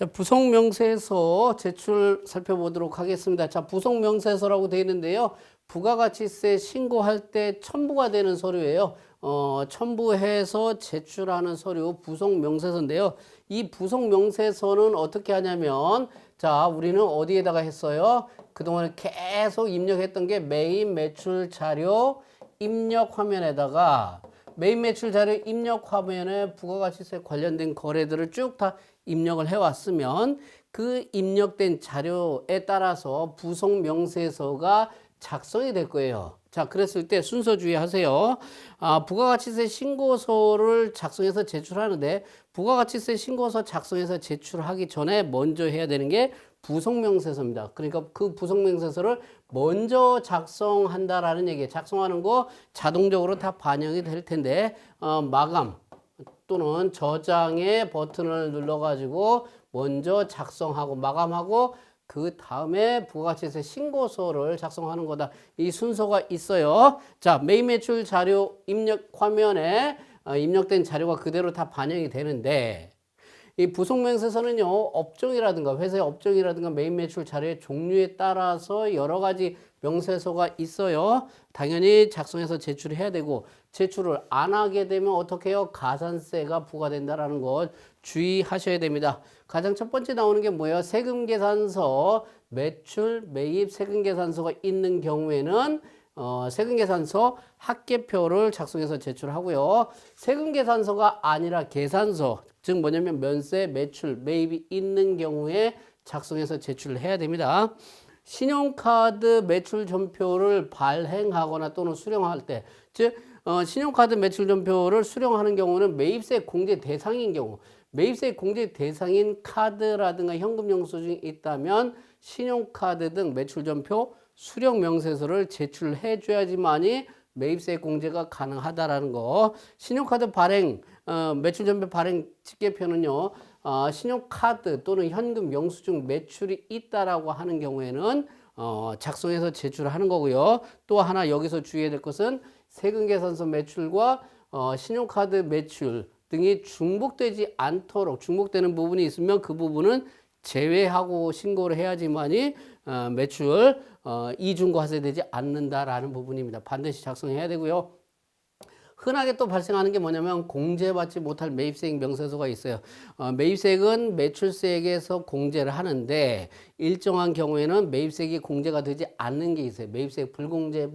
자, 부속명세서 제출 살펴보도록 하겠습니다. 자, 부속명세서라고 되어 있는데요. 부가가치세 신고할 때 첨부가 되는 서류예요. 어, 첨부해서 제출하는 서류 부속명세서인데요. 이 부속명세서는 어떻게 하냐면 자, 우리는 어디에다가 했어요? 그동안 계속 입력했던 게 메인 매출 자료 입력 화면에다가 메인 매출 자료 입력 화면에 부가가치세 관련된 거래들을 쭉 다 입력을 해왔으면 그 입력된 자료에 따라서 부속 명세서가 작성이 될 거예요. 자, 그랬을 때 순서 주의하세요. 아, 부가가치세 신고서를 작성해서 제출하는데 부가가치세 신고서 작성해서 제출하기 전에 먼저 해야 되는 게 부속명세서입니다. 그러니까 그 부속명세서를 먼저 작성한다라는 얘기예요. 작성하는 거 자동적으로 다 반영이 될 텐데 어, 마감 또는 저장의 버튼을 눌러가지고 먼저 작성하고 마감하고 그 다음에 부가가치세 신고서를 작성하는 거다. 이 순서가 있어요. 자, 메인 매출 자료 입력 화면에 어, 입력된 자료가 그대로 다 반영이 되는데 이 부속명세서는요 업종이라든가 회사의 업종이라든가 메인 매출 자료의 종류에 따라서 여러 가지 명세서가 있어요. 당연히 작성해서 제출해야 되고 제출을 안 하게 되면 어떻게 해요? 가산세가 부과된다라는 것 주의하셔야 됩니다. 가장 첫 번째 나오는 게 뭐예요? 세금 계산서 매출 매입 세금 계산서가 있는 경우에는 어, 세금계산서 합계표를 작성해서 제출하고요. 세금계산서가 아니라 계산서, 즉 뭐냐면 면세, 매출, 매입이 있는 경우에 작성해서 제출을 해야 됩니다. 신용카드 매출 전표를 발행하거나 또는 수령할 때, 즉 어, 신용카드 매출 전표를 수령하는 경우는 매입세 공제 대상인 경우, 매입세 공제 대상인 카드라든가 현금 영수증이 있다면 신용카드 등 매출 전표 수령 명세서를 제출해 줘야지만이 매입세 공제가 가능하다라는 거. 신용카드 발행, 어, 매출 전표 발행 집계표는요, 어, 신용카드 또는 현금 영수증 매출이 있다라고 하는 경우에는 어, 작성해서 제출하는 거고요. 또 하나 여기서 주의해야 될 것은 세금계산서 매출과 어, 신용카드 매출 등이 중복되지 않도록 중복되는 부분이 있으면 그 부분은 제외하고 신고를 해야지만이 어, 매출 어, 이중과세되지 않는다라는 부분입니다. 반드시 작성해야 되고요. 흔하게 또 발생하는 게 뭐냐면 공제받지 못할 매입세액 명세서가 있어요. 어, 매입세액은 매출세액에서 공제를 하는데 일정한 경우에는 매입세액이 공제가 되지 않는 게 있어요. 매입세액 불공제,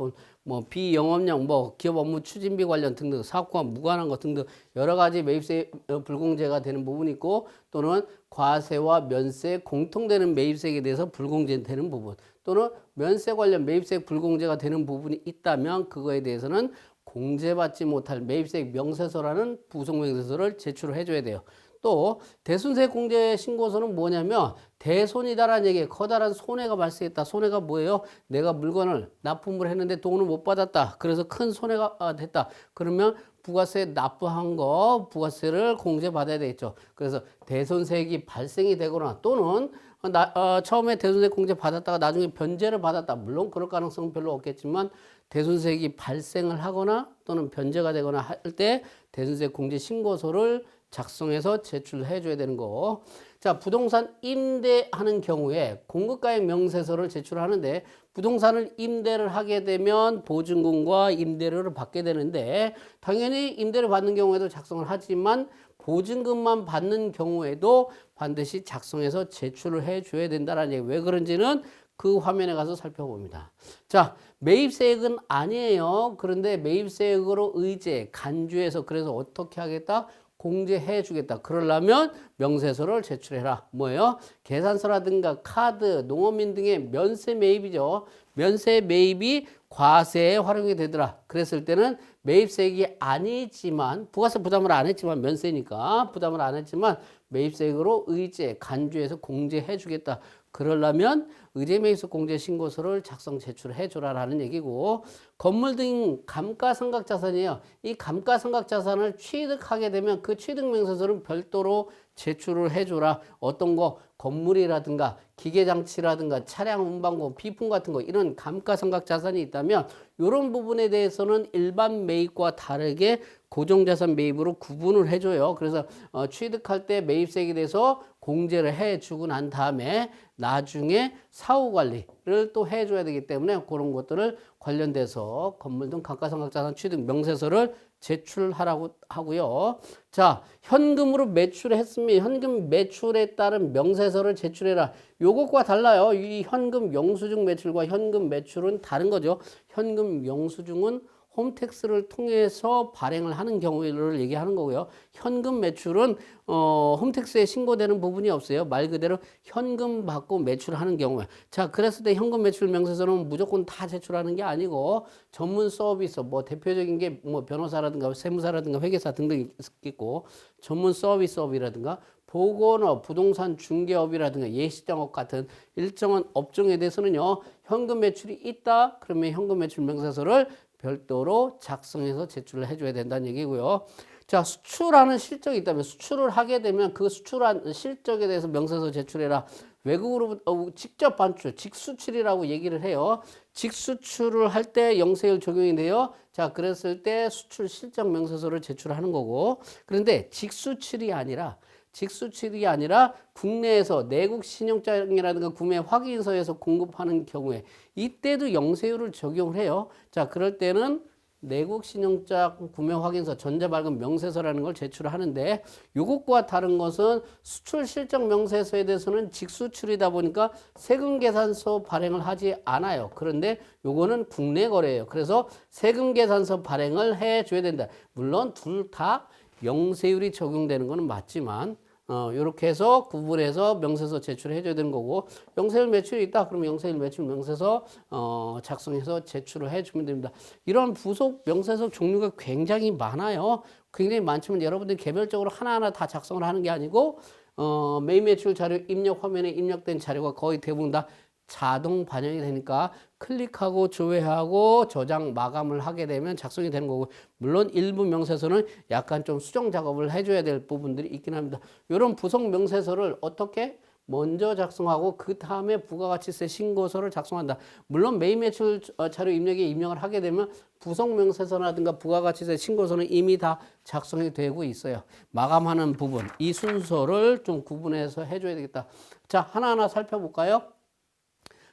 뭐, 뭐 비영업용, 뭐 기업 업무 추진비 관련 등등 사업과 무관한 것 등등 여러 가지 매입세 어, 불공제가 되는 부분이 있고 또는 과세와 면세 공통되는 매입세액에 대해서 불공제되는 부분 또는 면세 관련 매입세액 불공제가 되는 부분이 있다면 그거에 대해서는 공제받지 못할 매입세액 명세서라는 부속명세서를 제출을 해줘야 돼요. 또 대손세 공제 신고서는 뭐냐면 대손이다라는 얘기에 커다란 손해가 발생했다. 손해가 뭐예요? 내가 물건을 납품을 했는데 돈을 못 받았다. 그래서 큰 손해가 아, 됐다. 그러면 부가세 납부한 거 부가세를 공제받아야 되겠죠. 그래서 대손세액이 발생이 되거나 또는 나, 어, 처음에 대손세 공제 받았다가 나중에 변제를 받았다. 물론 그럴 가능성은 별로 없겠지만 대손세액이 발생을 하거나 또는 변제가 되거나 할 때 대손세 공제 신고서를 작성해서 제출해 줘야 되는 거. 자, 부동산 임대하는 경우에 공급가액 명세서를 제출하는데 부동산을 임대를 하게 되면 보증금과 임대료를 받게 되는데 당연히 임대를 받는 경우에도 작성을 하지만 보증금만 받는 경우에도 반드시 작성해서 제출을 해 줘야 된다라는 얘기. 왜 그런지는 그 화면에 가서 살펴봅니다. 자, 매입세액은 아니에요. 그런데 매입세액으로 의제, 간주해서 그래서 어떻게 하겠다? 공제해 주겠다. 그러려면 명세서를 제출해라. 뭐예요? 계산서라든가 카드, 농업민 등의 면세 매입이죠. 면세 매입이 과세에 활용이 되더라. 그랬을 때는 매입세액이 아니지만 부가세 부담을 안 했지만 면세니까 부담을 안 했지만 매입세액으로 의제, 간주해서 공제해 주겠다. 그러려면 의제매입서 공제 신고서를 작성 제출해 줘라라는 얘기고 건물 등 감가상각 자산이에요. 이 감가상각 자산을 취득하게 되면 그 취득 명세서를 별도로 제출을 해 줘라. 어떤 거 건물이라든가 기계 장치라든가 차량 운반고 비품 같은 거 이런 감가상각 자산이 있다면 이런 부분에 대해서는 일반 매입과 다르게 고정자산 매입으로 구분을 해줘요. 그래서 어, 취득할 때 매입세액에 대해서 공제를 해주고 난 다음에 나중에 사후 관리를 또 해줘야 되기 때문에 그런 것들을 관련돼서 건물 등 감가상각자산 취득 명세서를 제출하라고 하고요. 자, 현금으로 매출했으면 현금 매출에 따른 명세서를 제출해라. 요것과 달라요. 이 현금 영수증 매출과 현금 매출은 다른 거죠. 현금 영수증은 홈택스를 통해서 발행을 하는 경우를 얘기하는 거고요. 현금 매출은 어, 홈택스에 신고되는 부분이 없어요. 말 그대로 현금 받고 매출하는 경우에. 자, 그랬을 때 현금 매출 명세서는 무조건 다 제출하는 게 아니고 전문 서비스, 뭐 대표적인 게 뭐 변호사라든가 세무사라든가 회계사 등등 있겠고 전문 서비스업이라든가 보건업, 부동산 중개업이라든가 예식장업 같은 일정한 업종에 대해서는요, 현금 매출이 있다? 그러면 현금 매출 명세서를 별도로 작성해서 제출을 해줘야 된다는 얘기고요. 자, 수출하는 실적이 있다면 수출을 하게 되면 그 수출한 실적에 대해서 명세서 제출해라. 외국으로 어, 직접 반출, 직수출이라고 얘기를 해요. 직수출을 할 때 영세율 적용이 돼요. 자, 그랬을 때 수출 실적 명세서를 제출하는 거고. 그런데 직수출이 아니라 직수출이 아니라 국내에서 내국 신용장이라든가 구매 확인서에서 공급하는 경우에 이때도 영세율을 적용을 해요. 자, 그럴 때는 내국 신용장 구매 확인서 전자발급 명세서라는 걸 제출하는데 이것과 다른 것은 수출 실적 명세서에 대해서는 직수출이다 보니까 세금 계산서 발행을 하지 않아요. 그런데 요거는 국내 거래예요. 그래서 세금 계산서 발행을 해 줘야 된다. 물론 둘 다 영세율이 적용되는 거는 맞지만 어, 요렇게 해서 구분해서 명세서 제출해 줘야 되는 거고, 영세율 매출이 있다. 그러면 영세율 매출 명세서, 어, 작성해서 제출을 해 주면 됩니다. 이런 부속 명세서 종류가 굉장히 많아요. 굉장히 많지만 여러분들이 개별적으로 하나하나 다 작성을 하는 게 아니고, 어, 매일 매출 자료 입력 화면에 입력된 자료가 거의 대부분 다 자동 반영이 되니까 클릭하고 조회하고 저장 마감을 하게 되면 작성이 되는 거고 물론 일부 명세서는 약간 좀 수정 작업을 해줘야 될 부분들이 있긴 합니다. 이런 부속 명세서를 어떻게 먼저 작성하고 그 다음에 부가가치세 신고서를 작성한다. 물론 매일 매출 어, 자료 입력에 입력을 하게 되면 부속 명세서라든가 부가가치세 신고서는 이미 다 작성이 되고 있어요. 마감하는 부분 이 순서를 좀 구분해서 해줘야 되겠다. 자 하나하나 살펴볼까요?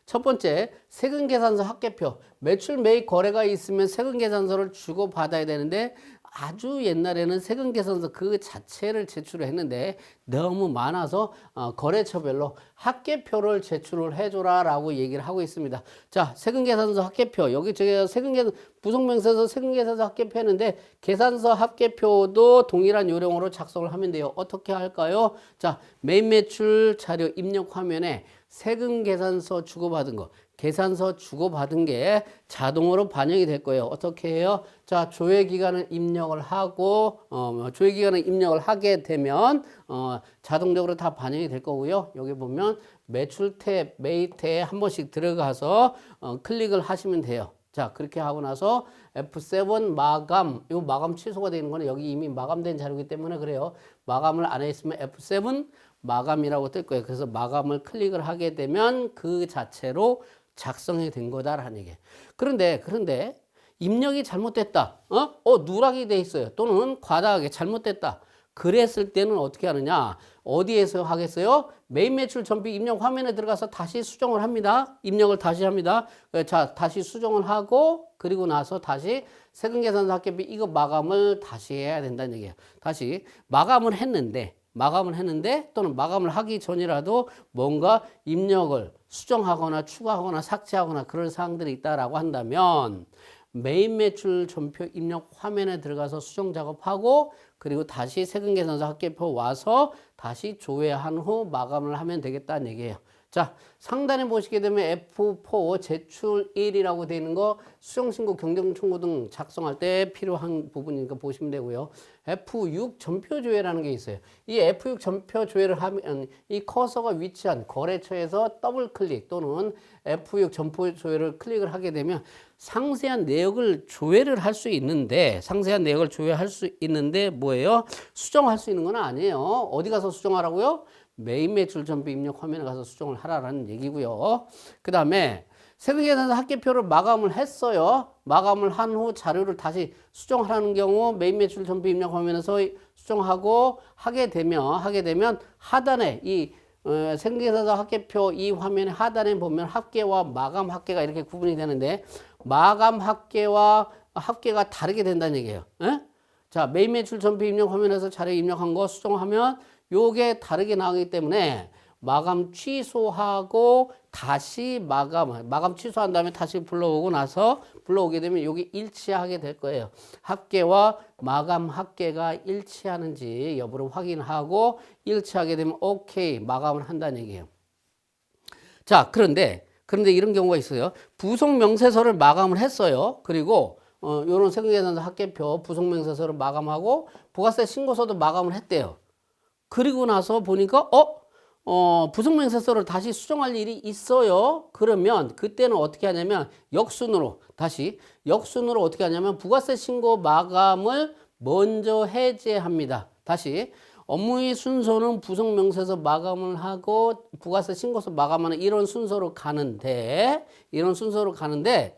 첫 번째, 세금 계산서 합계표. 매출 매입 거래가 있으면 세금 계산서를 주고 받아야 되는데 아주 옛날에는 세금 계산서 그 자체를 제출을 했는데 너무 많아서 어, 거래처별로 합계표를 제출을 해줘라 라고 얘기를 하고 있습니다. 자, 세금 계산서 합계표 여기 저기 세금 계산 부속명세서 세금 계산서 합계표 했는데 계산서 합계표도 동일한 요령으로 작성을 하면 돼요. 어떻게 할까요? 자, 매입 매출 자료 입력 화면에 세금 계산서 주고받은 거, 계산서 주고받은 게 자동으로 반영이 될 거예요. 어떻게 해요? 자, 조회 기간을 입력을 하고, 어, 조회 기간을 입력을 하게 되면, 어, 자동적으로 다 반영이 될 거고요. 여기 보면 매출 탭, 매입 탭에 한 번씩 들어가서, 어, 클릭을 하시면 돼요. 자, 그렇게 하고 나서 F7 마감, 이 마감 취소가 되는 거는 여기 이미 마감된 자료이기 때문에 그래요. 마감을 안 했으면 F7 마감이라고 뜰 거예요. 그래서 마감을 클릭을 하게 되면 그 자체로 작성이 된 거다라는 얘기예요. 그런데 그런데 입력이 잘못됐다. 어? 어 누락이 돼 있어요. 또는 과다하게 잘못됐다. 그랬을 때는 어떻게 하느냐? 어디에서 하겠어요? 메인 매출 전표 입력 화면에 들어가서 다시 수정을 합니다. 입력을 다시 합니다. 자, 다시 수정을 하고 그리고 나서 다시 세금 계산서 합계비 이거 마감을 다시 해야 된다는 얘기예요. 다시 마감을 했는데 마감을 했는데 또는 마감을 하기 전이라도 뭔가 입력을 수정하거나 추가하거나 삭제하거나 그런 사항들이 있다라고 한다면 메인 매출 전표 입력 화면에 들어가서 수정 작업하고 그리고 다시 세금 계산서 합계표 와서 다시 조회한 후 마감을 하면 되겠다는 얘기예요. 자, 상단에 보시게 되면 F4 제출 1이라고 되어 있는 거 수정신고 경쟁청구 등 작성할 때 필요한 부분이니까 보시면 되고요. F6 전표 조회라는 게 있어요. 이 F6 전표 조회를 하면 이 커서가 위치한 거래처에서 더블 클릭 또는 F6 전표 조회를 클릭을 하게 되면 상세한 내역을 조회를 할 수 있는데 상세한 내역을 조회할 수 있는데 뭐예요? 수정할 수 있는 건 아니에요. 어디 가서 수정하라고요? 메인 매출 전부 입력 화면에 가서 수정을 하라는 얘기고요. 그 다음에 세금계산서 합계표를 마감을 했어요. 마감을 한 후 자료를 다시 수정하라는 경우 매입 매출 전부 입력 화면에서 수정하고 하게 되면 하게 되면 하단에 이 어, 생계사서 합계표 이 화면의 하단에 보면 합계와 마감 합계가 이렇게 구분이 되는데 마감 합계와 합계가 다르게 된다는 얘기예요. 에? 자, 매입 매출 전부 입력 화면에서 자료 입력한 거 수정하면 요게 다르게 나오기 때문에 마감 취소하고 다시 마감 마감 취소한 다음에 다시 불러오고 나서 불러오게 되면 여기 일치하게 될 거예요. 합계와 마감 합계가 일치하는지 여부를 확인하고 일치하게 되면 오케이 마감을 한다는 얘기예요. 자, 그런데 그런데 이런 경우가 있어요. 부속 명세서를 마감을 했어요. 그리고 어, 요런 세금계산서 합계표 부속 명세서를 마감하고 부가세 신고서도 마감을 했대요. 그리고 나서 보니까 어? 어, 부속명세서를 다시 수정할 일이 있어요. 그러면 그때는 어떻게 하냐면 역순으로 다시 역순으로 어떻게 하냐면 부가세 신고 마감을 먼저 해제합니다. 다시 업무의 순서는 부속명세서 마감을 하고 부가세 신고서 마감하는 이런 순서로 가는데 이런 순서로 가는데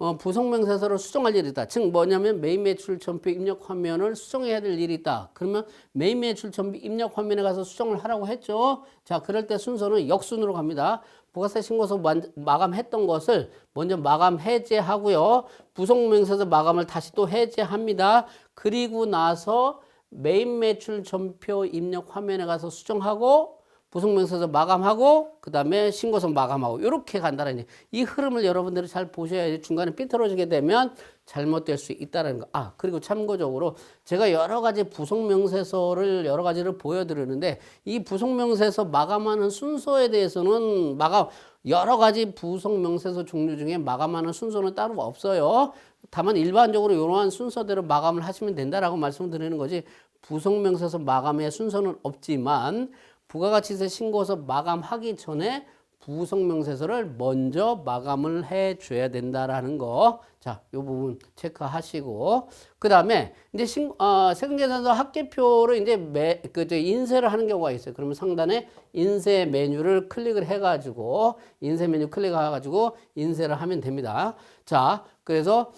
어, 부속명세서를 수정할 일이 있다. 즉 뭐냐면 매입 매출 전표 입력 화면을 수정해야 될 일이 있다. 그러면 매입 매출 전표 입력 화면에 가서 수정을 하라고 했죠. 자, 그럴 때 순서는 역순으로 갑니다. 부가세 신고서 만- 마감했던 것을 먼저 마감 해제하고요. 부속명세서 마감을 다시 또 해제합니다. 그리고 나서 매입 매출 전표 입력 화면에 가서 수정하고 부속명세서 마감하고 그 다음에 신고서 마감하고 이렇게 간다는. 이 흐름을 여러분들이 잘 보셔야지 중간에 삐뚤어지게 되면 잘못될 수 있다는 거. 아 그리고 참고적으로 제가 여러 가지 부속명세서를 여러 가지를 보여드리는데 이 부속명세서 마감하는 순서에 대해서는 마감 여러 가지 부속명세서 종류 중에 마감하는 순서는 따로 없어요. 다만 일반적으로 이러한 순서대로 마감을 하시면 된다라고 말씀을 드리는 거지 부속명세서 마감의 순서는 없지만 부가가치세 신고서 마감하기 전에 부속명세서를 먼저 마감을 해 줘야 된다라는 거. 자, 요 부분 체크하시고 그다음에 이제 신, 어, 세금계산서 합계표를 이제 매, 그, 저 인쇄를 하는 경우가 있어요. 그러면 상단에 인쇄 메뉴를 클릭을 해 가지고 인쇄 메뉴 클릭해 가지고 인쇄를 하면 됩니다. 자, 그래서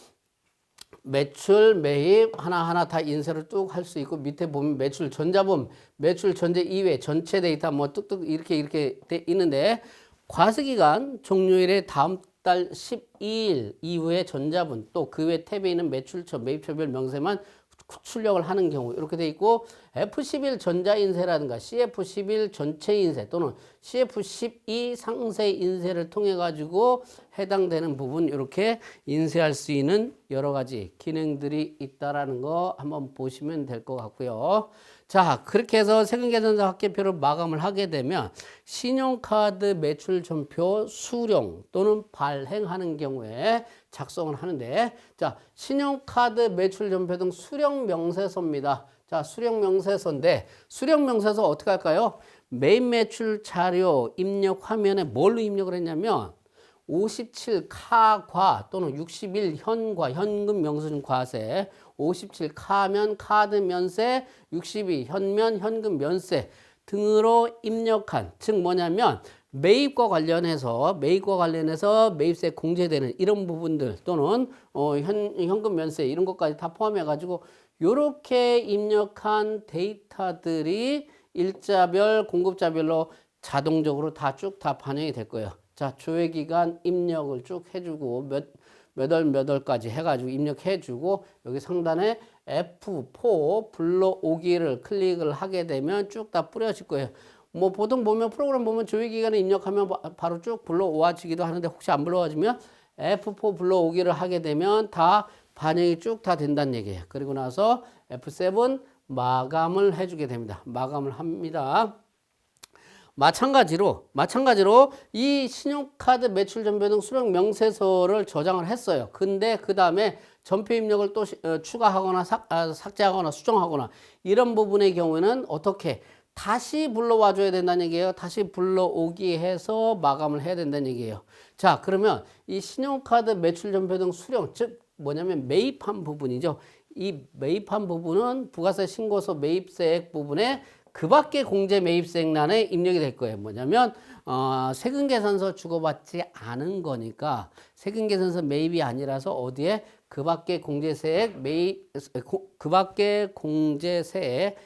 매출, 매입 하나하나 다 인쇄를 뚝할수 있고 밑에 보면 매출 전자범, 매출 전제 이외 전체 데이터 뭐 뚝뚝 이렇게 이렇게 돼 있는데 과세기간 종료일의 다음 달 12일 이후에 전자분 또 그 외 탭에 있는 매출처, 매입처별 명세만 출력을 하는 경우 이렇게 돼 있고 F11 전자 인쇄라든가 CF11 전체 인쇄 또는 CF12 상세 인쇄를 통해 가지고 해당되는 부분 이렇게 인쇄할 수 있는 여러 가지 기능들이 있다라는 거 한번 보시면 될 것 같고요. 자, 그렇게 해서 세금계산서 합계표를 마감을 하게 되면 신용카드 매출 전표 수령 또는 발행하는 경우에 작성을 하는데 자, 신용카드 매출 전표 등 수령 명세서입니다. 자, 수령 명세서인데 수령 명세서 어떻게 할까요? 매입 매출 자료 입력 화면에 뭘로 입력을 했냐면 57 카과 또는 61 현과 현금 명수증 과세 57 카면 카드 면세 62 현면 현금 면세 등으로 입력한 즉 뭐냐면 매입과 관련해서 매입과 관련해서 매입세 공제되는 이런 부분들 또는 어, 현, 현금 면세 이런 것까지 다 포함해 가지고 요렇게 입력한 데이터들이 일자별 공급자별로 자동적으로 다 쭉다 반영이 될 거예요. 자, 조회 기간 입력을 쭉 해주고 몇 몇월 몇월까지 해가지고 입력해주고 여기 상단에 F4 불러오기를 클릭을 하게 되면 쭉 다 뿌려질 거예요. 뭐 보통 보면 프로그램 보면 조회 기간에 입력하면 바- 바로 쭉 불러오아지기도 하는데 혹시 안 불러와지면 F4 불러오기를 하게 되면 다 반영이 쭉 다 된다는 얘기예요. 그리고 나서 F7 마감을 해주게 됩니다. 마감을 합니다. 마찬가지로 마찬가지로 이 신용카드 매출 전표 등 수령 명세서를 저장을 했어요. 근데 그 다음에 전표 입력을 또 시- 어, 추가하거나 삭, 아, 삭제하거나 수정하거나 이런 부분의 경우에는 어떻게 다시 불러와 줘야 된다는 얘기예요. 다시 불러오기 해서 마감을 해야 된다는 얘기예요. 자, 그러면 이 신용카드 매출 전표 등 수령 즉 뭐냐면 매입한 부분이죠. 이 매입한 부분은 부가세 신고서 매입세액 부분에 그 밖에 공제 매입세액란에 입력이 될 거예요. 뭐냐면 어, 세금 계산서 주고받지 않은 거니까 세금 계산서 매입이 아니라서 어디에 그 밖에 공제세액 매입 고- 그 밖에 공제세액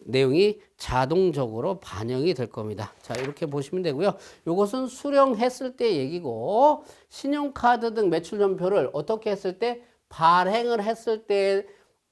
내용이 자동적으로 반영이 될 겁니다. 자, 이렇게 보시면 되고요. 이것은 수령했을 때 얘기고 신용카드 등 매출 전표를 어떻게 했을 때 발행을 했을 때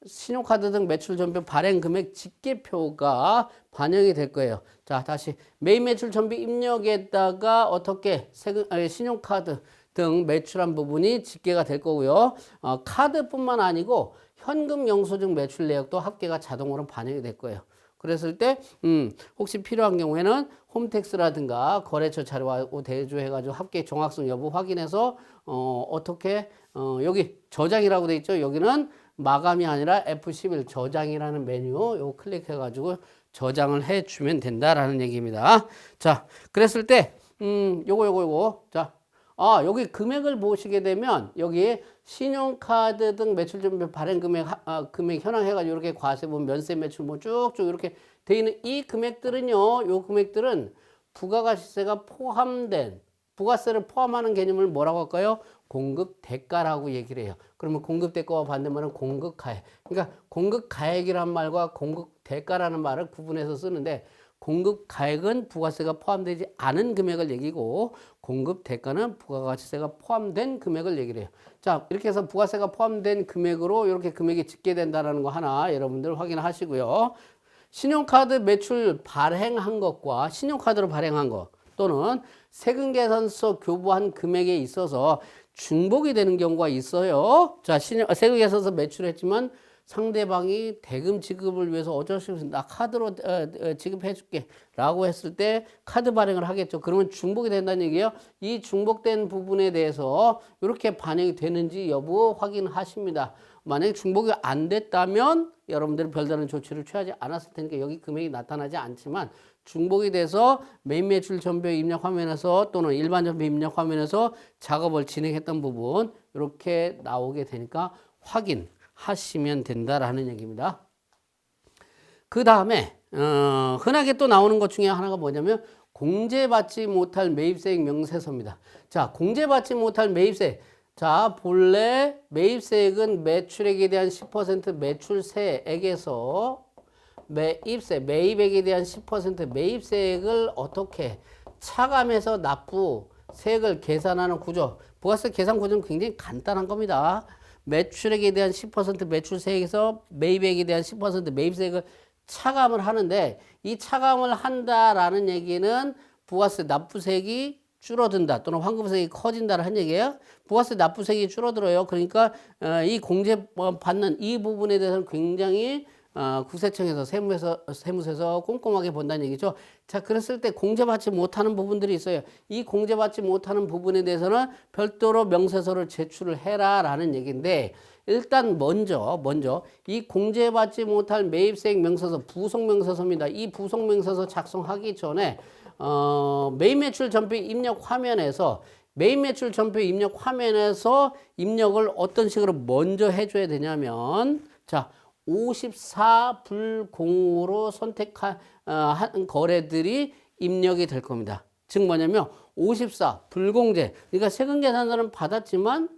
신용카드 등 매출 전표 발행 금액 집계표가 반영이 될 거예요. 자, 다시 매입 매출 전비 입력에다가 어떻게 세금 아니, 신용카드 등 매출한 부분이 집계가 될 거고요. 어, 카드뿐만 아니고 현금 영수증 매출 내역도 합계가 자동으로 반영이 될 거예요. 그랬을 때, 음, 혹시 필요한 경우에는 홈택스라든가 거래처 자료하고 대조해가지고 합계 정확성 여부 확인해서, 어, 어떻게, 어, 여기 저장이라고 돼 있죠. 여기는 마감이 아니라 F11 저장이라는 메뉴 요 클릭해가지고 저장을 해주면 된다라는 얘기입니다. 자, 그랬을 때, 음, 요거, 요거, 요거. 자, 아, 여기 금액을 보시게 되면 여기 신용카드 등 매출 준비 발행 금액 하- 아, 금액 현황 해가지고 이렇게 과세분 면세 매출 뭐 쭉쭉 이렇게 돼 있는 이 금액들은요, 요 금액들은 부가가치세가 포함된 부가세를 포함하는 개념을 뭐라고 할까요? 공급 대가라고 얘기를 해요. 그러면 공급 대가와 반대말은 공급 가액. 그러니까 공급 가액이란 말과 공급 대가라는 말을 구분해서 쓰는데 공급 가액은 부가세가 포함되지 않은 금액을 얘기고 공급 대가는 부가가치세가 포함된 금액을 얘기를 해요. 자, 이렇게 해서 부가세가 포함된 금액으로 이렇게 금액이 집계된다는 거 하나 여러분들 확인하시고요. 신용카드 매출 발행한 것과 신용카드로 발행한 것 또는 세금 계산서 교부한 금액에 있어서 중복이 되는 경우가 있어요. 자, 신용, 세금 계산서 매출했지만 상대방이 대금 지급을 위해서 어쩔 수 없이 나 카드로 어, 어, 지급해 줄게 라고 했을 때 카드 발행을 하겠죠. 그러면 중복이 된다는 얘기예요. 이 중복된 부분에 대해서 이렇게 반영이 되는지 여부 확인하십니다. 만약에 중복이 안 됐다면 여러분들이 별다른 조치를 취하지 않았을 테니까 여기 금액이 나타나지 않지만 중복이 돼서 메인 매출 전표 입력 화면에서 또는 일반 전표 입력 화면에서 작업을 진행했던 부분 이렇게 나오게 되니까 확인하시면 된다라는 얘기입니다. 그 다음에 어, 흔하게 또 나오는 것 중에 하나가 뭐냐면 공제받지 못할 매입세액 명세서입니다. 자, 공제받지 못할 매입세. 자, 본래 매입세액은 매출액에 대한 10% 매출세액에서 매입세, 매입액에 대한 10% 매입세액을 어떻게 차감해서 납부 세액을 계산하는 구조. 부가세 계산 구조는 굉장히 간단한 겁니다. 매출액에 대한 10% 매출세액에서 매입액에 대한 10% 매입세액을 차감을 하는데 이 차감을 한다라는 얘기는 부가세 납부세액이 줄어든다 또는 환급세액이 커진다는 얘기예요. 부가세 납부세액이 줄어들어요. 그러니까 어, 이 공제 어, 받는 이 부분에 대해서는 굉장히 어, 국세청에서 세무에서 세무서에서 꼼꼼하게 본다는 얘기죠. 자, 그랬을 때 공제받지 못하는 부분들이 있어요. 이 공제받지 못하는 부분에 대해서는 별도로 명세서를 제출을 해라라는 얘기인데 일단 먼저 먼저 이 공제받지 못할 매입세액 명세서 부속 명세서입니다. 이 부속 명세서 작성하기 전에 어, 매입 매출 전표 입력 화면에서 매입 매출 전표 입력 화면에서 입력을 어떤 식으로 먼저 해줘야 되냐면 자 54 불공으로 선택한 어, 한 거래들이 입력이 될 겁니다. 즉 뭐냐면 54 불공제. 그러니까 세금 계산서는 받았지만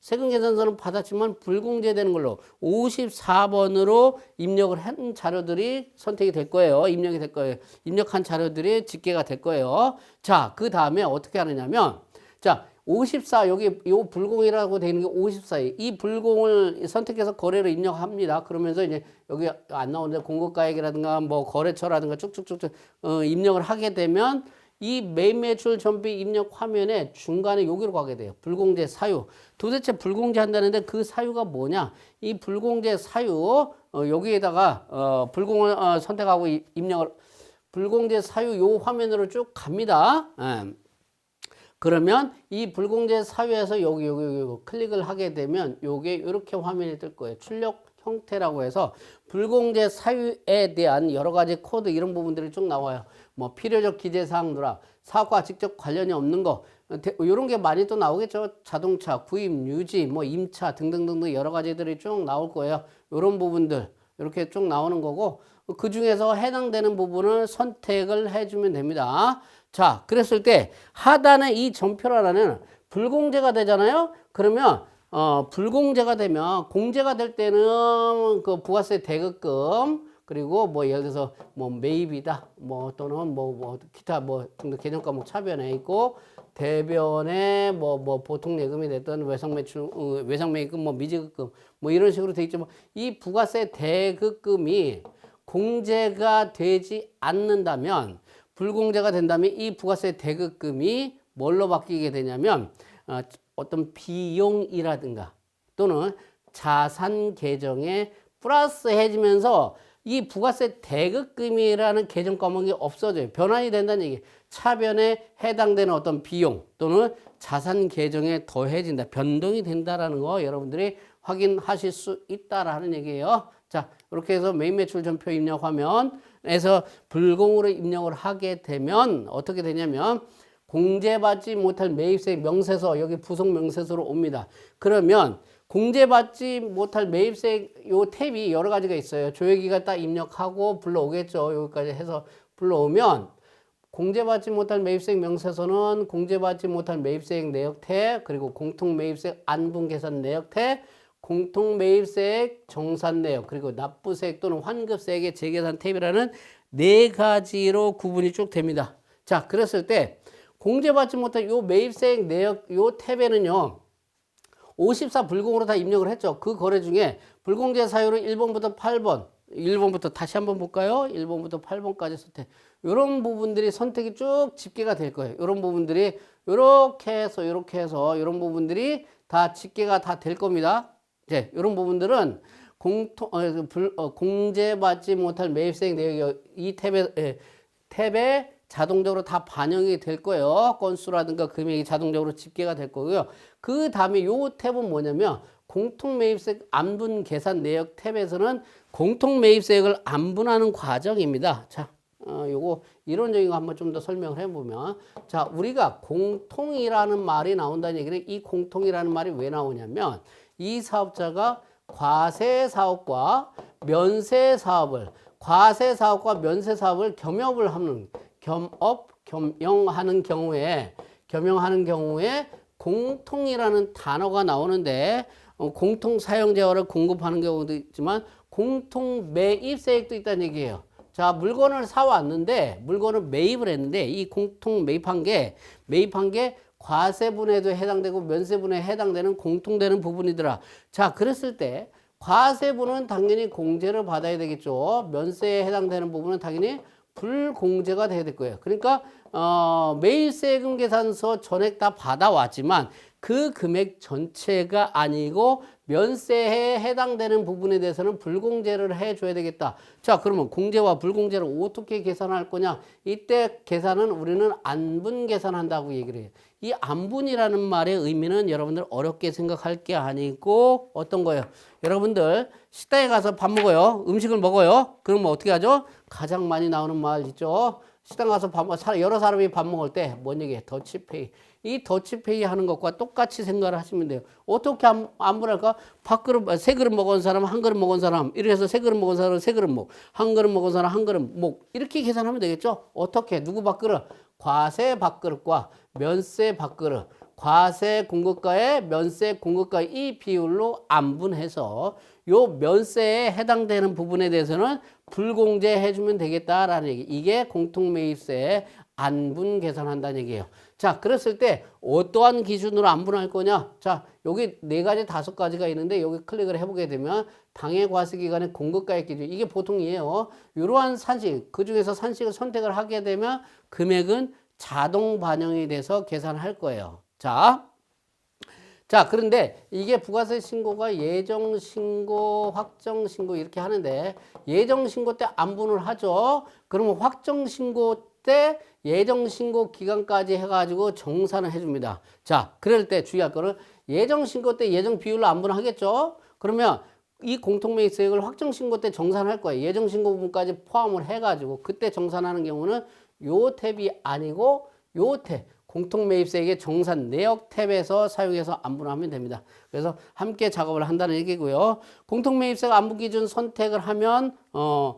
세금 계산서는 받았지만 불공제되는 걸로 54번으로 입력을 한 자료들이 선택이 될 거예요. 입력이 될 거예요. 입력한 자료들이 집계가 될 거예요. 자, 그 다음에 어떻게 하느냐면 자, 54 여기 요 불공이라고 되어 있는 게 54에 이 불공을 선택해서 거래를 입력합니다. 그러면서 이제 여기 안 나오는데 공급가액이라든가 뭐 거래처라든가 쭉쭉쭉쭉 어, 입력을 하게 되면 이 매매출 전비 입력 화면에 중간에 여기로 가게 돼요. 불공제 사유. 도대체 불공제 한다는데 그 사유가 뭐냐? 이 불공제 사유 어, 여기에다가 어, 불공을 어, 선택하고 이- 입력을 불공제 사유 요 화면으로 쭉 갑니다. 예. 그러면 이 불공제 사유에서 여기 여기 여기 클릭을 하게 되면 요게 이렇게 화면이 뜰 거예요. 출력 형태라고 해서 불공제 사유에 대한 여러 가지 코드 이런 부분들이 쭉 나와요. 뭐 필요적 기재 사항들아 사업과 직접 관련이 없는 거 이런 게 많이 또 나오겠죠. 자동차 구입 유지 뭐 임차 등등등등 여러 가지들이 쭉 나올 거예요. 이런 부분들 이렇게 쭉 나오는 거고 그 중에서 해당되는 부분을 선택을 해주면 됩니다. 자, 그랬을 때 하단의 이 전표란에는 불공제가 되잖아요. 그러면 어, 불공제가 되면 공제가 될 때는 그 부가세 대급금 그리고 뭐 예를 들어서 뭐 매입이다 뭐 또는 뭐 뭐 기타 뭐 등등 개념 과목 차변에 있고 대변에 뭐 뭐 보통 예금이 됐던 외상 매출 어, 외상 매입금 뭐 미지급금 뭐 이런 식으로 돼 있지만 이 부가세 대급금이 공제가 되지 않는다면 불공제가 된다면 이 부가세 대급금이 뭘로 바뀌게 되냐면 어, 어떤 비용이라든가 또는 자산 계정에 플러스 해지면서 이 부가세 대급금이라는 계정 과목이 없어져요. 변환이 된다는 얘기. 차변에 해당되는 어떤 비용 또는 자산 계정에 더해진다. 변동이 된다라는 거 여러분들이 확인하실 수 있다라는 얘기예요. 자, 이렇게 해서 메인 매출 전표 입력하면 에서 불공으로 입력을 하게 되면 어떻게 되냐면 공제받지 못할 매입세 명세서 여기 부속 명세서로 옵니다. 그러면 공제받지 못할 매입세 요 탭이 여러 가지가 있어요. 조회기가 딱 입력하고 불러오겠죠. 여기까지 해서 불러오면 공제받지 못할 매입세액 명세서는 공제받지 못할 매입세액 내역 탭 그리고 공통 매입세액 안분 계산 내역 탭 공통 매입세액 정산 내역 그리고 납부세액 또는 환급세액의 재계산 탭이라는 네 가지로 구분이 쭉 됩니다. 자, 그랬을 때 공제받지 못한 요 매입세액 내역 요 탭에는요. 54 불공으로 다 입력을 했죠. 그 거래 중에 불공제 사유를 1번부터 8번, 1번부터 다시 한번 볼까요? 1번부터 8번까지 선택. 이런 부분들이 선택이 쭉 집계가 될 거예요. 이런 부분들이 이렇게 해서 이렇게 해서 이런 부분들이 다 집계가 다 될 겁니다. 이제 이런 부분들은 공통 어, 그 불, 어, 공제받지 못할 매입세액 내역이 이 탭에 예, 탭에 자동적으로 다 반영이 될 거예요. 건수라든가 금액이 자동적으로 집계가 될 거고요. 그 다음에 요 탭은 뭐냐면 공통 매입세액 안분 계산 내역 탭에서는 공통 매입세액을 안분하는 과정입니다. 자, 어, 요거 이론적인 거 한번 좀 더 설명을 해보면 자, 우리가 공통이라는 말이 나온다는 얘기는 이 공통이라는 말이 왜 나오냐면 이 사업자가 과세 사업과 면세 사업을 과세 사업과 면세 사업을 겸업을 하는 겸업 겸용하는 경우에 겸용하는 경우에 공통이라는 단어가 나오는데 어, 공통 사용 재화를 공급하는 경우도 있지만 공통 매입 세액도 있다는 얘기예요. 자, 물건을 사 왔는데 물건을 매입을 했는데 이 공통 매입한 게 매입한 게 과세분에도 해당되고 면세분에 해당되는 공통되는 부분이더라. 자, 그랬을 때 과세분은 당연히 공제를 받아야 되겠죠. 면세에 해당되는 부분은 당연히 불공제가 돼야 될 거예요. 그러니까 어, 매일 세금 계산서 전액 다 받아왔지만 그 금액 전체가 아니고 면세에 해당되는 부분에 대해서는 불공제를 해줘야 되겠다. 자, 그러면 공제와 불공제를 어떻게 계산할 거냐? 이때 계산은 우리는 안분 계산한다고 얘기를 해요. 이 안분이라는 말의 의미는 여러분들 어렵게 생각할 게 아니고 어떤 거예요? 여러분들 식당에 가서 밥 먹어요. 음식을 먹어요. 그러면 어떻게 하죠? 가장 많이 나오는 말 있죠. 식당 가서 밥, 여러 사람이 밥 먹을 때 뭔 얘기해? 더치페이. 이 더치페이 하는 것과 똑같이 생각을 하시면 돼요. 어떻게 안, 안분할까? 밥그릇, 세 그릇 먹은 사람, 한 그릇 먹은 사람, 이렇게 해서 세 그릇 먹은 사람, 세 그릇 먹, 한 그릇 먹은 사람, 한 그릇 먹. 이렇게 계산하면 되겠죠? 어떻게? 누구 밥그릇? 과세 밥그릇과 면세 밥그릇. 과세 공급가에 면세 공급가 이 비율로 안분해서 요 면세에 해당되는 부분에 대해서는 불공제 해 주면 되겠다라는 얘기. 이게 공통매입세 안분 계산한다는 얘기예요. 자, 그랬을 때 어떠한 기준으로 안분할 거냐? 자, 여기 네 가지, 다섯 가지가 있는데 여기 클릭을 해보게 되면 당해 과세 기간의 공급가액 기준 이게 보통이에요. 이러한 산식 그 중에서 산식을 선택을 하게 되면 금액은 자동 반영이 돼서 계산할 거예요. 자, 자, 그런데 이게 부가세 신고가 예정 신고, 확정 신고 이렇게 하는데 예정 신고 때 안분을 하죠. 그러면 확정 신고 때 예정 신고 기간까지 해가지고 정산을 해줍니다. 자, 그럴 때 주의할 거는 예정 신고 때 예정 비율로 안분 하겠죠. 그러면 이 공통매입 세액을 확정 신고 때 정산할 거예요. 예정 신고 부분까지 포함을 해가지고 그때 정산하는 경우는 요 탭이 아니고 요 탭. 공통매입세액의 정산 내역 탭에서 사용해서 안분을 하면 됩니다. 그래서 함께 작업을 한다는 얘기고요. 공통매입세가 안분 기준 선택을 하면 어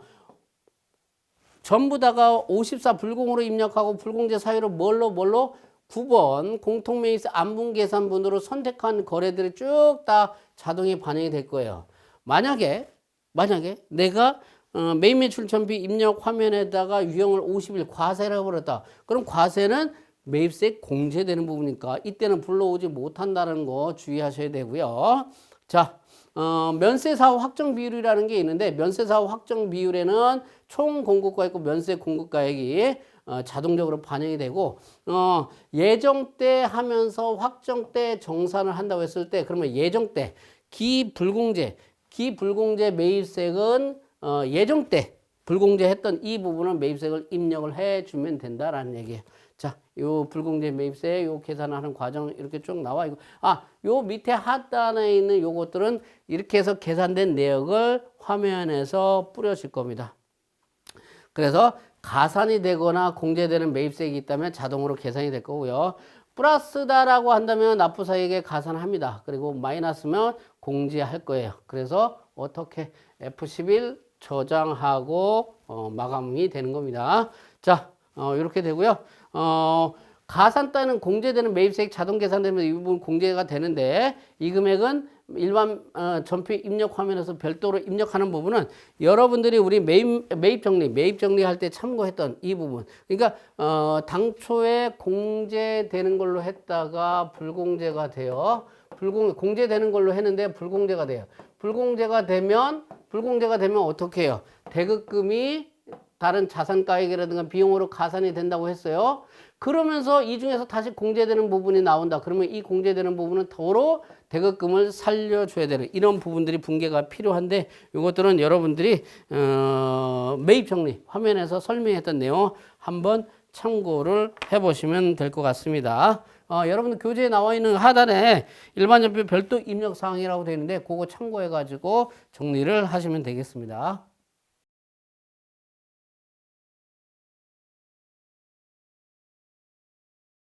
전부 다가 54 불공으로 입력하고 불공제 사유로 뭘로 뭘로 9번 공통매입세 안분계산분으로 선택한 거래들이 쭉 다 자동이 반영이 될 거예요. 만약에 만약에 내가 어, 매입 매출 전비 입력 화면에다가 유형을 50일 과세를 해버렸다. 그럼 과세는 매입세 공제되는 부분이니까 이때는 불러오지 못한다는 거 주의하셔야 되고요. 자, 어, 면세 사후 확정 비율이라는 게 있는데 면세 사후 확정 비율에는 총 공급가 있고 면세 공급가액이 어, 자동적으로 반영이 되고 어, 예정 때 하면서 확정 때 정산을 한다고 했을 때 그러면 예정 때 기불공제 기불공제 매입세액은 어, 예정 때 불공제 했던 이 부분은 매입세액을 입력을 해 주면 된다라는 얘기예요. 자, 요 불공제 매입세 요 계산하는 과정 이렇게 쭉 나와 있고 아, 요 밑에 하단에 있는 요것들은 이렇게 해서 계산된 내역을 화면에서 뿌려질 겁니다. 그래서 가산이 되거나 공제되는 매입세액이 있다면 자동으로 계산이 될 거고요. 플러스다라고 한다면 납부사에게 가산합니다. 그리고 마이너스면 공제할 거예요. 그래서 어떻게 F11 저장하고 어, 마감이 되는 겁니다. 자, 어, 이렇게 되고요. 어, 가산 따는 공제되는 매입세액 자동 계산되면 이 부분 공제가 되는데 이 금액은 일반 어, 전피 입력 화면에서 별도로 입력하는 부분은 여러분들이 우리 매입, 매입 정리, 매입 정리할 때 참고했던 이 부분. 그러니까 어, 당초에 공제되는 걸로 했다가 불공제가 돼요. 불공 공제되는 걸로 했는데 불공제가 돼요. 불공제가 되면 불공제가 되면 어떻게 해요? 대급금이 다른 자산가액이라든가 비용으로 가산이 된다고 했어요. 그러면서 이 중에서 다시 공제되는 부분이 나온다. 그러면 이 공제되는 부분은 더로 대급금을 살려줘야 되는 이런 부분들이 분개가 필요한데 이것들은 여러분들이 어, 매입 정리 화면에서 설명했던 내용 한번 참고를 해보시면 될 것 같습니다. 어, 여러분들 교재에 나와 있는 하단에 일반 전표 별도 입력 사항이라고 되어 있는데 그거 참고해 가지고 정리를 하시면 되겠습니다.